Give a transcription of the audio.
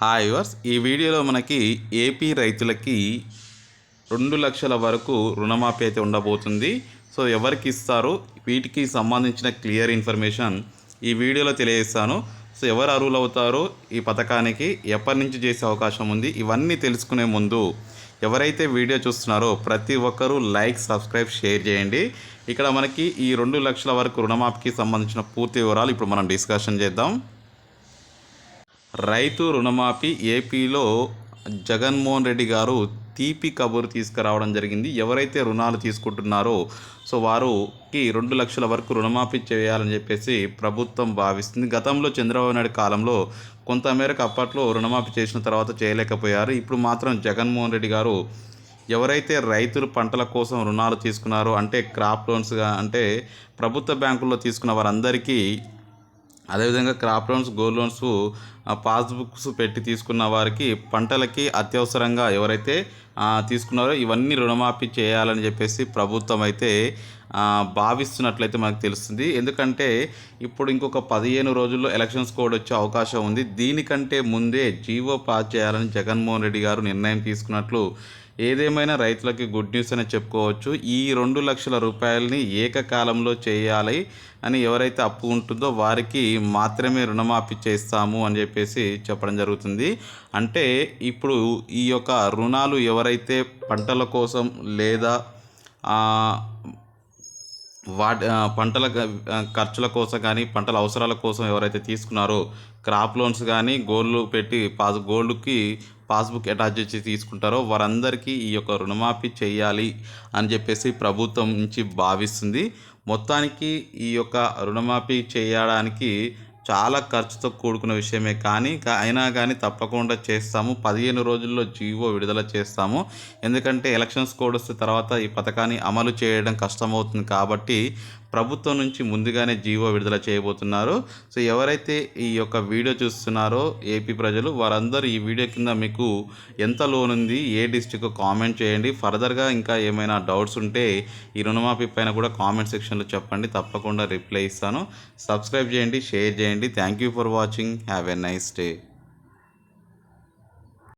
Hi verse ఈ వీడియోలో మనకి ఏపీ రైతులకి రెండు లక్షల వరకు రుణమాఫీ అయితే ఉండబోతుంది. సో ఎవరికి ఇస్తారు? వీటికి సంబంధించిన క్లియర్ ఇన్ఫర్మేషన్ ఈ వీడియోలో తెలియజేస్తాను. సో ఎవరు అర్హులు అవుతారు ఈ పథకానికి? ఎప్పటి నుంచి చేసే అవకాశం ఉంది? ఇవన్నీ తెలుసుకునే ముందు ఎవరైతే వీడియో చూస్తున్నారో ప్రతి ఒక్కరూ లైక్ సబ్స్క్రైబ్ షేర్ చేయండి. ఇక్కడ మనకి ఈ రెండు లక్షల వరకు రుణమాఫీకి సంబంధించిన పూర్తి వివరాలు ఇప్పుడు మనం డిస్కషన్ చేద్దాం. రైతు రుణమాఫీ ఏపీలో జగన్మోహన్ రెడ్డి గారు తీపి కబురు తీసుకురావడం జరిగింది. ఎవరైతే రుణాలు తీసుకుంటున్నారో సో వారుకి రెండు లక్షల వరకు రుణమాఫీ చేయాలని చెప్పేసి ప్రభుత్వం భావిస్తుంది. గతంలో చంద్రబాబు నాయుడు కాలంలో కొంతమేరకు అప్పట్లో రుణమాఫీ చేసిన తర్వాత చేయలేకపోయారు. ఇప్పుడు మాత్రం జగన్మోహన్ రెడ్డి గారు ఎవరైతే రైతులు పంటల కోసం రుణాలు తీసుకున్నారో అంటే క్రాప్ లోన్స్గా అంటే ప్రభుత్వ బ్యాంకుల్లో తీసుకున్న వారందరికీ అదేవిధంగా crop loans gold loans passbooks పెట్టి తీసుకున్న వారికి పంటలకి అత్యవసరంగా ఎవరైతే తీసుకున్నారో ఇవన్నీ రుణమాఫీ చేయాలని చెప్పేసి ప్రభుత్వం అయితే భావిస్తున్నట్లయితే మనకు తెలుస్తుంది. ఎందుకంటే ఇప్పుడు ఇంకొక పదిహేను రోజుల్లో ఎలక్షన్స్ కోడ్ వచ్చే అవకాశం ఉంది. దీనికంటే ముందే జీవో పాస్ చేయాలని జగన్మోహన్ రెడ్డి గారు నిర్ణయం తీసుకున్నట్లు ఏదేమైనా రైతులకి గుడ్ న్యూస్ అని చెప్పుకోవచ్చు. ఈ రెండు లక్షల రూపాయలని ఏకకాలంలో చేయాలి అని ఎవరైతే అప్పు ఉంటుందో వారికి మాత్రమే రుణమాఫీ చేస్తాము అని చెప్పేసి చెప్పడం జరుగుతుంది. అంటే ఇప్పుడు ఈ యొక్క రుణాలు ఎవరైతే పంటల కోసం లేదా వాటి పంటల ఖర్చుల కోసం కానీ పంటల అవసరాల కోసం ఎవరైతే తీసుకున్నారో క్రాప్ లోన్స్ కానీ గోల్డ్ పెట్టి పాస్ గోల్డ్కి పాస్బుక్ అటాచ్ చేసి తీసుకుంటారో వారందరికీ ఈ యొక్క రుణమాఫీ చేయాలి అని చెప్పేసి ప్రభుత్వం నుంచి భావిస్తుంది. మొత్తానికి ఈ యొక్క రుణమాఫీ చేయడానికి చాలా ఖర్చుతో కూడుకున్న విషయమే కానీ అయినా కానీ తప్పకుండా చేస్తాము. పదిహేను రోజుల్లో జీవో విడుదల చేస్తాము. ఎందుకంటే ఎలక్షన్స్ కోడ్ వస్తే తర్వాత ఈ పథకాన్ని అమలు చేయడం కష్టమవుతుంది కాబట్టి ప్రభుత్వం నుంచి ముందుగానే జీవో విడుదల చేయబోతున్నారు. సో ఎవరైతే ఈ యొక్క వీడియో చూస్తున్నారో ఏపీ ప్రజలు వారందరూ ఈ వీడియో కింద మీకు ఎంత లోన్ ఉంది ఏ డిస్టిక్ కామెంట్ చేయండి. ఫర్దర్గా ఇంకా ఏమైనా డౌట్స్ ఉంటే ఈ రుణమాఫీ పైన కూడా కామెంట్ సెక్షన్లో చెప్పండి. తప్పకుండా రిప్లై ఇస్తాను. సబ్స్క్రైబ్ చేయండి షేర్ చేయండి. Thank you for watching. Have a nice day.